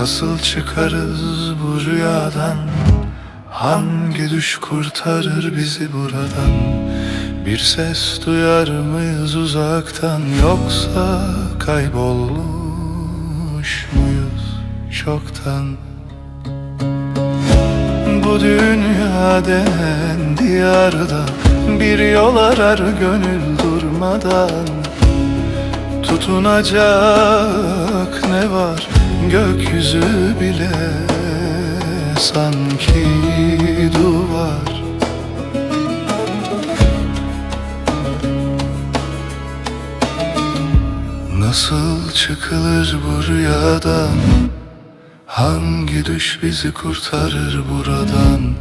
Nasıl çıkarız bu rüyadan? Hangi düş kurtarır bizi buradan? Bir ses duyar mıyız uzaktan? Yoksa kaybolmuş muyuz çoktan? Bu dünya denen diyarda Bir yol arar gönül durmadan Tutunacak ne var? Gökyüzü bile sanki duvar. Nasıl çıkılır bu rüyadan? Hangi düş bizi kurtarır buradan?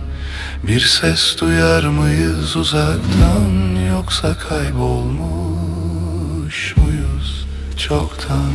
Bir ses duyar mıyız uzaktan Yoksa kaybolmuş çoktan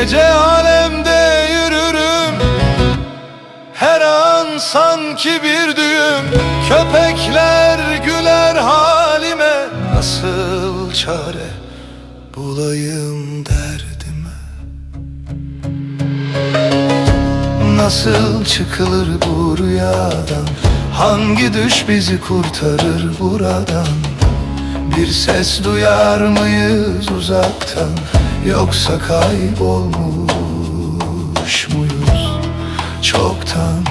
Gece alemde yürürüm. Her an sanki bir düğüm. Köpekler güler halime. Nasıl çare bulayım derdime? Nasıl çıkılır bu rüyadan? Hangi düş bizi kurtarır buradan? Bir ses duyar mıyız uzaktan Yoksa kaybolmuş muyuz? Çoktan